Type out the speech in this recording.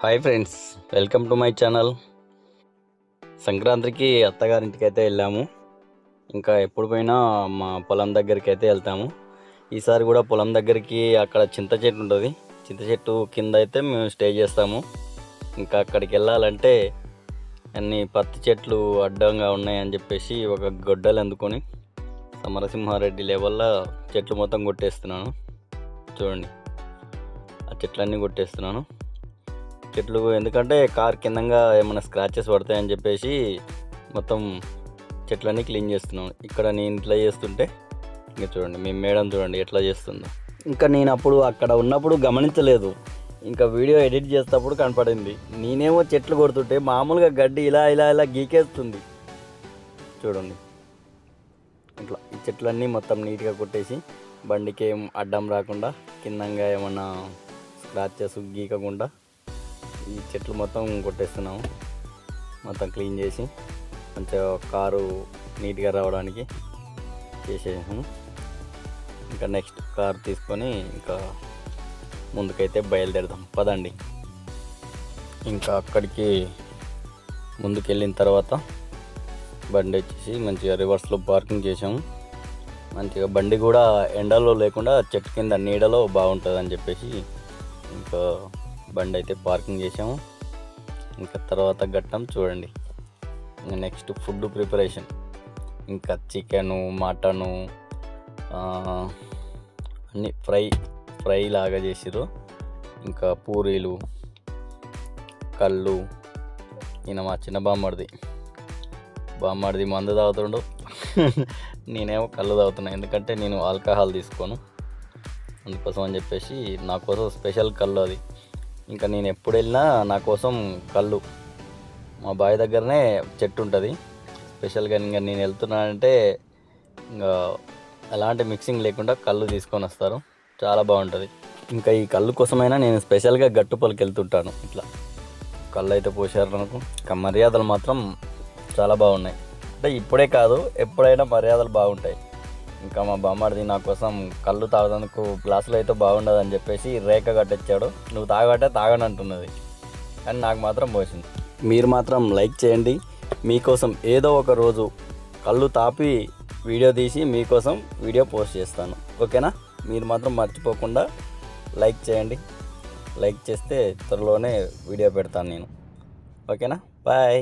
Hi friends welcome to my channel. సంక్రాంతికి అత్తగారింటికి అయితే వెళ్ళాము. ఇంకా ఎప్పుడు పోయినా మా పొలం దగ్గరికి అయితే వెళ్తాము. ఈసారి కూడా పొలం దగ్గరికి అక్కడ చింత చెట్టు ఉంటుంది. చింత చెట్టు కింద అయితే మేము స్టే చేస్తాము. ఇంకా అక్కడికి వెళ్ళాలంటే అన్ని పత్తి చెట్లు అడ్డంగా ఉన్నాయని చెప్పేసి ఒక గొడ్డలు అందుకొని సమరసింహారెడ్డి లెవెల్లో చెట్లు మొత్తం కొట్టేస్తున్నాను. చూడండి ఆ చెట్లన్నీ కొట్టేస్తున్నాను. చెట్లు ఎందుకంటే కార్ కిందంగా ఏమైనా స్క్రాచెస్ పడతాయని చెప్పేసి మొత్తం చెట్లన్నీ క్లీన్ చేస్తున్నాం. ఇక్కడ నేను ఇట్లా చేస్తుంటే ఇంకా చూడండి మీ మేడం చూడండి ఎట్లా చేస్తుందో. ఇంకా నేను అప్పుడు అక్కడ ఉన్నప్పుడు గమనించలేదు. ఇంకా వీడియో ఎడిట్ చేసేటప్పుడు కనపడింది. నేనేమో చెట్లు కొడుతుంటే మామూలుగా గడ్డి ఇలా ఇలా ఇలా గీకేస్తుంది. చూడండి. ఇట్లా ఈ చెట్లన్నీ మొత్తం నీట్గా కొట్టేసి బండికి ఏం అడ్డం రాకుండా కిందంగా ఏమన్నా స్క్రాచెస్ గీకకుండా ఈ చెట్లు మొత్తం కొట్టేస్తున్నాము. మొత్తం క్లీన్ చేసి మంచిగా కారు నీట్గా రావడానికి చేసేసాము. ఇంకా నెక్స్ట్ కార్ తీసుకొని ఇంకా ముందుకైతే బయలుదేరదాం. పదండి. ఇంకా అక్కడికి ముందుకు వెళ్ళిన తర్వాత బండి వచ్చేసి మంచిగా రివర్స్లో పార్కింగ్ చేసాము. మంచిగా బండి కూడా ఎండలో లేకుండా చెట్టు కింద నీడలో బాగుంటుంది అని చెప్పేసి ఇంకా బండి అయితే పార్కింగ్ చేసాము ఇంకా తర్వాత ఘట్టం చూడండి. ఇంకా నెక్స్ట్ ఫుడ్ ప్రిపరేషన్. ఇంకా చికెను మటను అన్ని ఫ్రై ఫ్రై లాగా చేసిర్రు. ఇంకా పూరీలు కళ్ళు ఈయన మా చిన్న బామ్మడిది బామ్మడిది మందు తాగుతుండు. నేనేమో కళ్ళు తాగుతున్నా. ఎందుకంటే నేను ఆల్కహాల్ తీసుకోను. అందుకోసం అని చెప్పేసి నా కోసం స్పెషల్ కళ్ళు అది. ఇంకా నేను ఎప్పుడు వెళ్ళినా నా కోసం కళ్ళు. మా బావి దగ్గరనే చెట్టు ఉంటుంది. స్పెషల్గా ఇంకా నేను వెళ్తున్నానంటే ఇంకా ఎలాంటి మిక్సింగ్ లేకుండా కళ్ళు తీసుకొని వస్తారు. చాలా బాగుంటుంది. ఇంకా ఈ కళ్ళు కోసమైనా నేను స్పెషల్గా గట్టుపల్లికి వెళ్తుంటాను ఇట్లా. కళ్ళు అయితే పోసారు నాకు. ఇంకా మర్యాదలు మాత్రం చాలా బాగున్నాయి. అంటే ఇప్పుడే కాదు ఎప్పుడైనా మర్యాదలు బాగుంటాయి. ఇంకా మా బామ్మడిది నా కోసం కళ్ళు తాగడానికి గ్లాసులు అయితే బాగుండదు అని చెప్పేసి రేఖ కట్టొచ్చాడు నువ్వు తాగబట్టే తాగనంటున్నది కానీ నాకు మాత్రం పోసింది. మీరు మాత్రం లైక్ చేయండి. మీకోసం ఏదో ఒక రోజు కళ్ళు తాపి వీడియో తీసి మీకోసం వీడియో పోస్ట్ చేస్తాను. ఓకేనా? మీరు మాత్రం మర్చిపోకుండా లైక్ చేయండి. లైక్ చేస్తే త్వరలోనే వీడియో పెడతాను నేను. ఓకేనా? బాయ్.